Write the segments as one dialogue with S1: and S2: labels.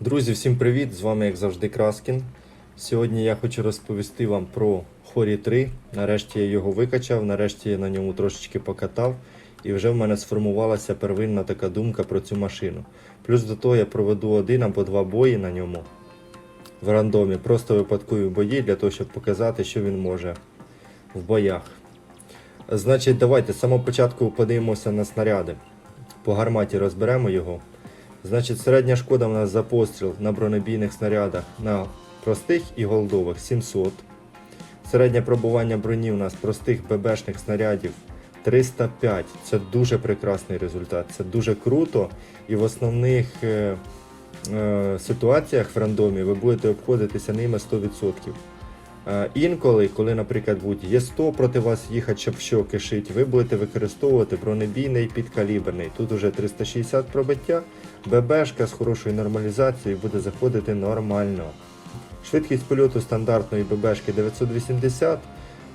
S1: Друзі, всім привіт! З вами, як завжди, Краскін. Сьогодні я хочу розповісти вам про Хорі 3. Нарешті я його викачав, нарешті я на ньому трошечки покатав, і вже в мене сформувалася первинна така думка про цю машину. Плюс до того я проведу один або два бої на ньому в рандомі, просто випадкові бої для того, щоб показати, що він може в боях. Значить, давайте з самого початку подивимося на снаряди. По гарматі розберемо його. Значить, середня шкода у нас за постріл на бронебійних снарядах на простих і голдових 700. Середнє пробування броні у нас простих ББшних снарядів 305. Це дуже прекрасний результат. Це дуже круто. І в основних е, е, ситуаціях в рандомі ви будете обходитися ними 100%. Е, Інколи, коли, наприклад, будь є 100 проти вас їхати, щоб що кишить, ви будете використовувати бронебійний підкаліберний. Тут уже 360 пробиття, ББшка з хорошою нормалізацією буде заходити нормально. Швидкість польоту стандартної ББшки 980.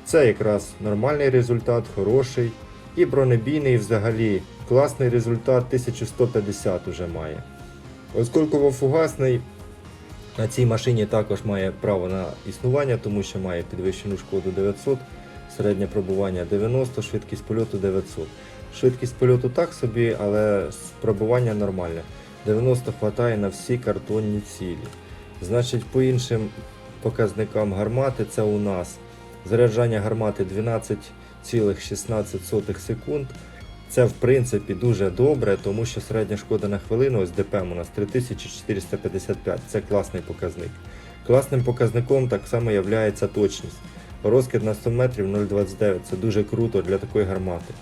S1: Це якраз нормальний результат, хороший. І бронебійний взагалі класний результат 1150 уже має. Осколково-фугасний на цій машині також має право на існування, тому що має підвищену шкоду 900, середнє пробування 90, швидкість польоту 900. Швидкість польоту так собі, але пробування нормальне. 90 хватає на всі картонні цілі. Значить, по іншим показникам гармати це у нас заряджання гармати 12,16 секунд. Це в принципі дуже добре, тому що середня шкода на хвилину, ось ДПМ у нас 3455. Це класний показник. Класним показником так само є точність. Розкид на 100 метрів 0,29. Це дуже круто для такої гармати.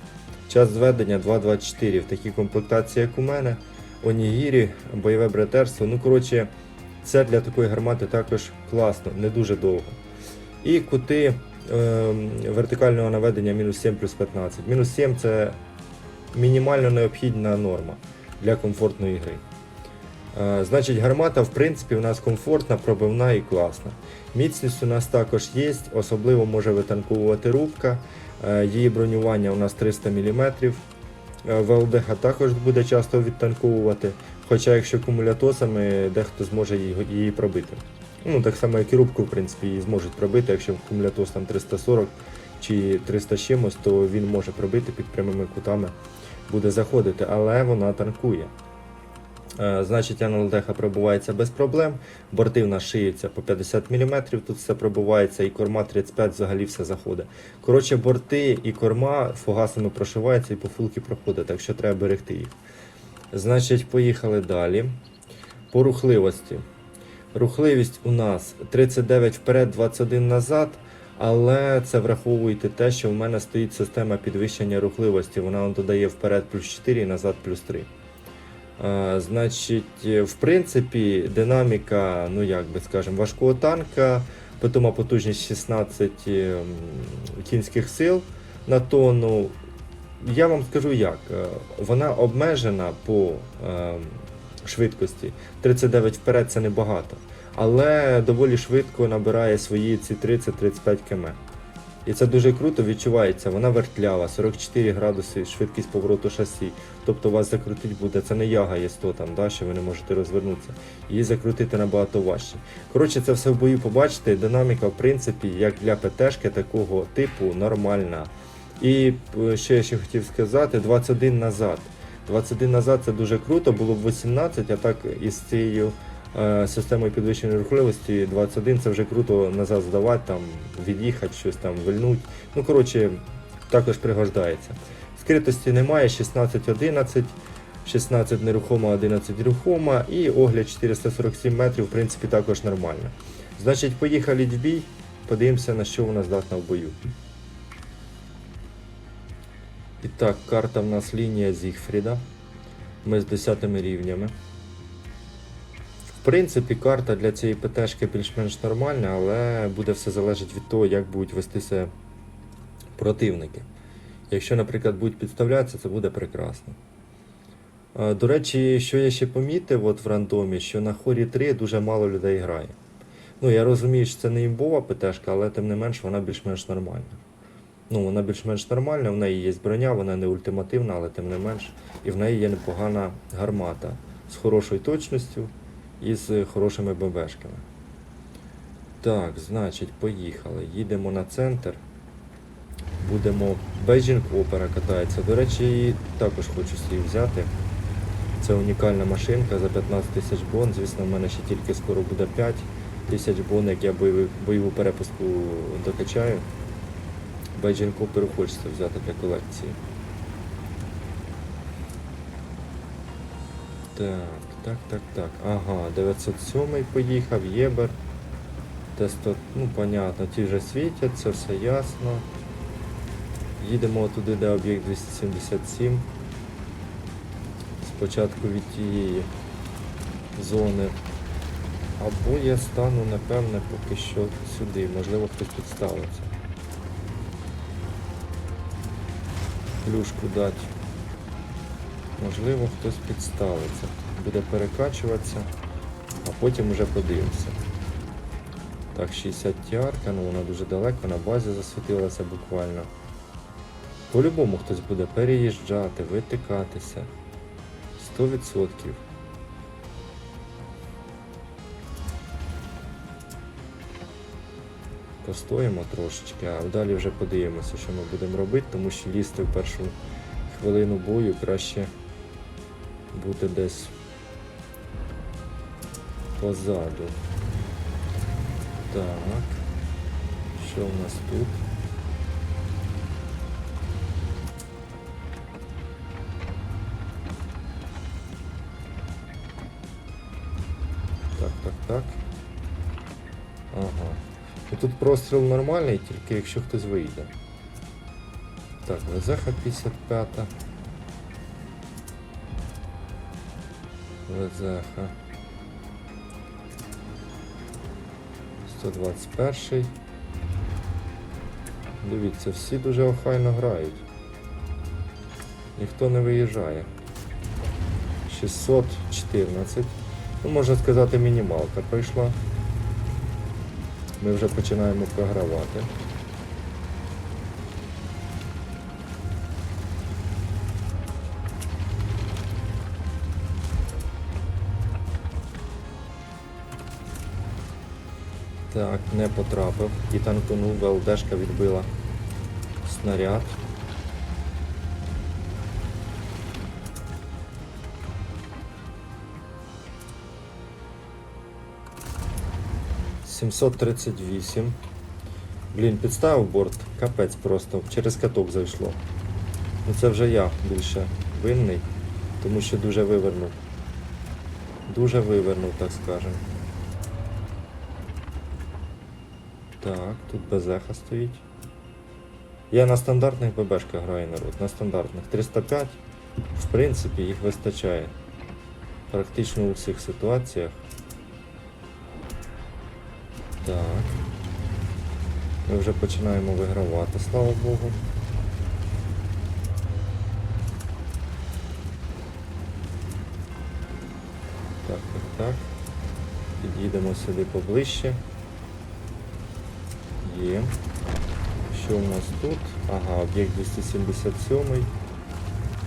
S1: Час зведення 2,24 в такій комплектації, як у мене. Онігірі, бойове братерство. Ну, коротше, це для такої гармати також класно, не дуже довго. І кути е, вертикального наведення мінус 7 плюс 15. Мінус 7 це мінімально необхідна норма для комфортної гри. Е, Значить, гармата, в принципі, у нас комфортна, пробивна і класна. Міцність у нас також є, особливо може витанковувати рубка. Е, Її бронювання у нас 300 мм. ВЛДХ також буде часто відтанковувати, хоча якщо кумулятосами дехто зможе її, пробити. Ну, так само, як і рубку, в принципі, її зможуть пробити, якщо кумулятос там 340 чи 300 чимось, то він може пробити під прямими кутами, буде заходити, але вона танкує. Е, Значить, НЛДХ пробувається без проблем. Борти в нас шиються по 50 мм, тут все пробувається, і корма 35 взагалі все заходить. Коротше, борти і корма фугасами прошиваються і по фулки проходить, так що треба берегти їх. Значить, поїхали далі. По рухливості. Рухливість у нас 39 вперед, 21 назад. Але це враховуйте те, що в мене стоїть система підвищення рухливості. Вона он додає вперед плюс 4 і назад плюс 3. А, значить, в принципі, динаміка, ну як би скажемо, важкого танка, питома потужність 16 ем, кінських сил на тонну. Я вам скажу як, е, вона обмежена по ем, швидкості. 39 вперед це небагато. Але доволі швидко набирає свої ці 30-35 км. І це дуже круто відчувається. Вона вертлява, 44 градуси, швидкість повороту шасі. Тобто вас закрутить буде, це не яга є 100 там, да, що ви не можете розвернутися. Її закрутити набагато важче. Коротше, це все в бою побачите. Динаміка, в принципі, як для ПТшки такого типу, нормальна. І е, що я ще хотів сказати, 21 назад. 21 назад це дуже круто, було б 18, а так із цією системою підвищеної рухливості 21 це вже круто назад здавати, там, від'їхати, щось там вильнуть. Ну, коротше, також пригождається. Скритості немає, 16-11, 16 нерухома, 11 рухома і огляд 447 метрів, в принципі, також нормально. Значить, поїхали в бій, подивимося, на що вона здатна в бою. І так, карта в нас лінія Зігфріда. Ми з 10 рівнями. В принципі, карта для цієї ПТшки більш-менш нормальна, але буде все залежати від того, як будуть вестися противники. Якщо, наприклад, будуть підставлятися, це буде прекрасно. До речі, що я ще помітив от в рандомі, що на хорі 3 дуже мало людей грає. Ну, я розумію, що це не імбова ПТшка, але тим не менш вона більш-менш нормальна. Ну, вона більш-менш нормальна, в неї є броня, вона не ультимативна, але тим не менш. І в неї є непогана гармата з хорошою точністю із хорошими ББшками. Так, значить, поїхали. Їдемо на центр. Будемо. Beijing Opera катається. До речі, її також хочу собі взяти. Це унікальна машинка за 15 тисяч бон. Звісно, в мене ще тільки скоро буде 5 тисяч бон, як я бойову, бойову перепуску докачаю. Beijing Opera хочеться взяти для колекції. Так, так, так, так. Ага, 907 поїхав, Єбер. Тесто, ну, понятно, ті вже світять, це все ясно. Їдемо туди, де об'єкт 277. Спочатку від тієї зони. Або я стану, напевне, поки що сюди. Можливо, хтось підставиться. Плюшку дати. Можливо, хтось підставиться. Буде перекачуватися, а потім вже подивимося. Так, 60 тіарка, ну вона дуже далеко, на базі засвітилася буквально. По-любому хтось буде переїжджати, витикатися. 100%. Постоїмо трошечки, а далі вже подивимося, що ми будемо робити, тому що лізти в першу хвилину бою краще бути десь позаду. Так. Що у нас тут? Так, так, так. Ага. І тут простріл нормальний, тільки якщо хтось вийде. Так, Везеха 55. Везеха. 121. Дивіться, всі дуже охайно грають. Ніхто не виїжджає. 614. Ну, можна сказати, мінімалка прийшла. Ми вже починаємо програвати. Так, не потрапив. І танконув, ВЛДшка відбила снаряд. Сімсот тридцять вісім. Блін, підставив борт, капець просто, через каток зайшло. Ну це вже я більше винний, тому що дуже вивернув. Дуже вивернув, так скажем. Так, тут безеха стоїть. Я на стандартних ББшках граю народ, на стандартних. 305, в принципі, їх вистачає. Практично у всіх ситуаціях. Так. Ми вже починаємо вигравати, слава Богу. Так, так, так. Під'їдемо сюди поближче. Є. Що у нас тут? Ага, об'єкт 277.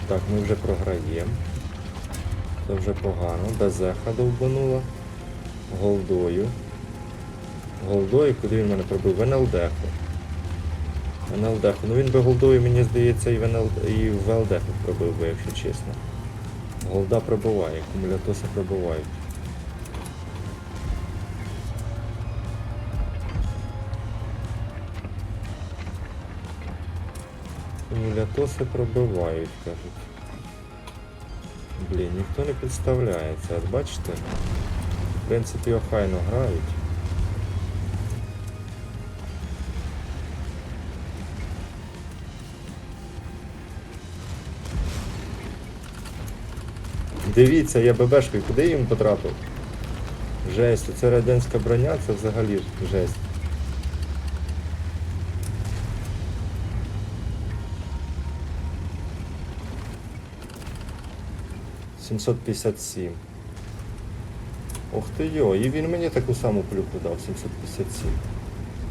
S1: Так, ми вже програємо. Це вже погано. Безеха довбанула. Голдою. Голдою, куди він мене пробив? В НЛДху. Ну він би голдою, мені здається, і в, НЛ... і в ЛДху пробив би, якщо чесно. Голда пробиває, акумулятоси пробивають. Акумулятоси пробивають, кажуть. Блін, ніхто не підставляється, от бачите? В принципі, охайно грають. Дивіться, я ББшкою, куди їм потрапив? Жесть, це радянська броня, це взагалі жесть. Сімсот п'ятдесят сім. Ох ти йо, і він мені таку саму плюху дав, 757.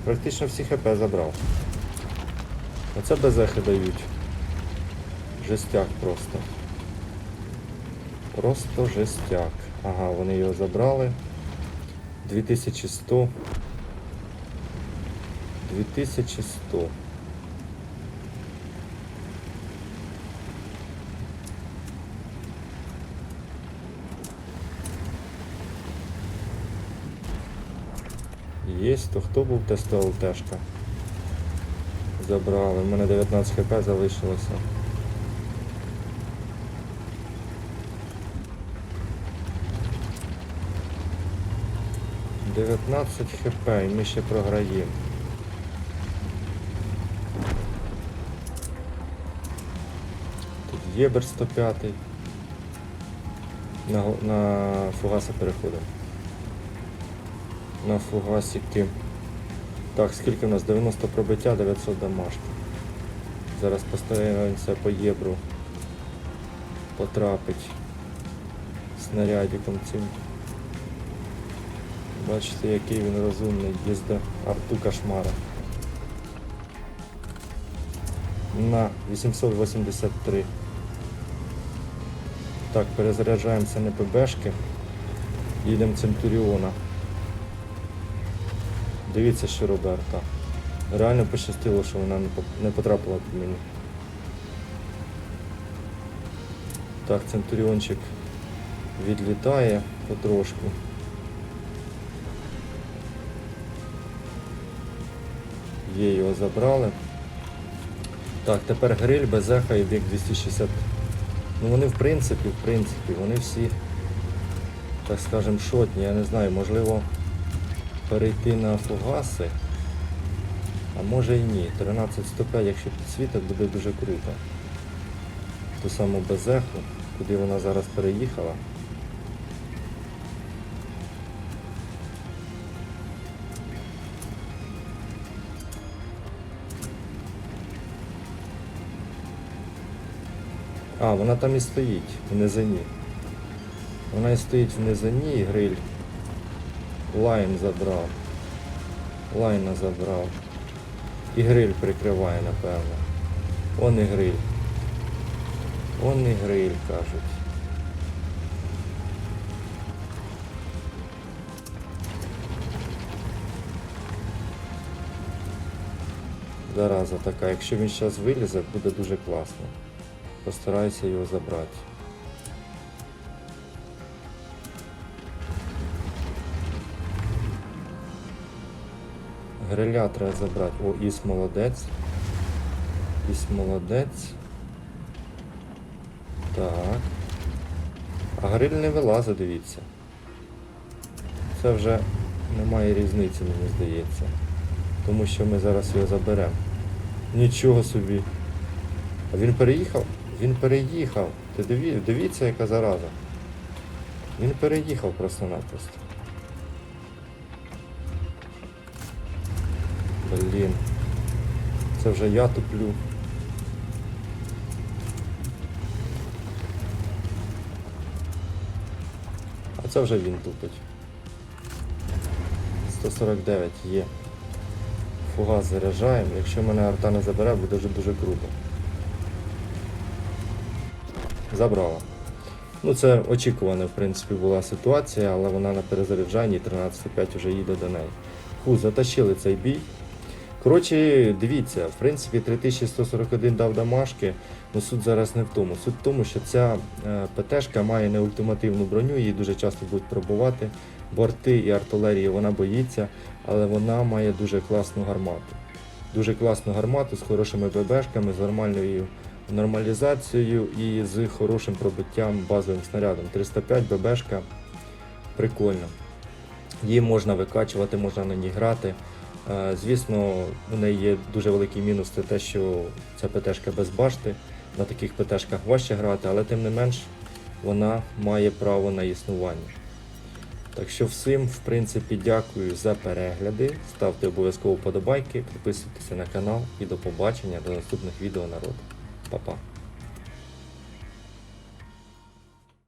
S1: Практично всі ХП забрав. Оце безехи дають. Жестяк просто. Просто жестяк. Ага, вони його забрали. 2100. 2100. Єсть, то хто був тесто ЛТшка? Забрали. У мене 19 хп залишилося. Дев'ятнадцять хп і ми ще програємо. Тут Єбер 105. На, на фугаси переходимо. На фугасики. Так, скільки в нас? 90 пробиття, 900 дамажки. Зараз постараємося по єбру потрапить снарядиком цим. Бачите, який він розумний, їзда арту кошмара. На 883. Так, перезаряджаємося на ПБшки. Їдемо Центуріона. Дивіться, що робить. Реально пощастило, що вона не потрапила під мені. Так, Центуріончик відлітає потрошку. Є його забрали. Так, тепер гриль без еха і бік 260. Ну вони в принципі, в принципі, вони всі, так скажем, шотні. Я не знаю, можливо перейти на фугаси. А може і ні. 13.105, якщо підсвітить, буде дуже круто. Ту саму безеху, куди вона зараз переїхала. А, вона там і стоїть, в низині. Вона і стоїть в низині і гриль. Лайн забрав. Лайна забрав. І гриль прикриває, напевно. Он і гриль. Он і гриль, кажуть. Зараза така, якщо він зараз вилізе, буде дуже класно. Постараюся його забрати. Гриля треба забрати. О, Іс молодець. Іс молодець. Так. А гриль не вилазить, дивіться. Це вже немає різниці, мені здається. Тому що ми зараз його заберемо. Нічого собі. А він переїхав? Він переїхав. Ти диві... дивіться, яка зараза. Він переїхав просто-напросто. Блін. Це вже я туплю. А це вже він тупить. 149 є. Фугас заряджаємо. Якщо мене арта не забере, буде дуже дуже круто. Забрала. Ну це очікувана, в принципі, була ситуація, але вона на перезаряджанні 13.5 вже їде до неї. Фу, затащили цей бій. Коротше, дивіться, в принципі, 3141 дав дамашки, але суть зараз не в тому. Суть в тому, що ця е, ПТшка має не ультимативну броню, її дуже часто будуть пробувати. Борти і артилерії вона боїться, але вона має дуже класну гармату. Дуже класну гармату з хорошими ББшками, з нормальною нормалізацією і з хорошим пробиттям базовим снарядом. 305 ББшка прикольно. Її можна викачувати, можна на ній грати. Е, Звісно, у неї є дуже великий мінус це те, що ця ПТшка без башти. На таких ПТшках важче грати, але тим не менш вона має право на існування. Так що всім, в принципі, дякую за перегляди. Ставте обов'язково подобайки, підписуйтесь на канал і до побачення до наступних відео народ. Па-па.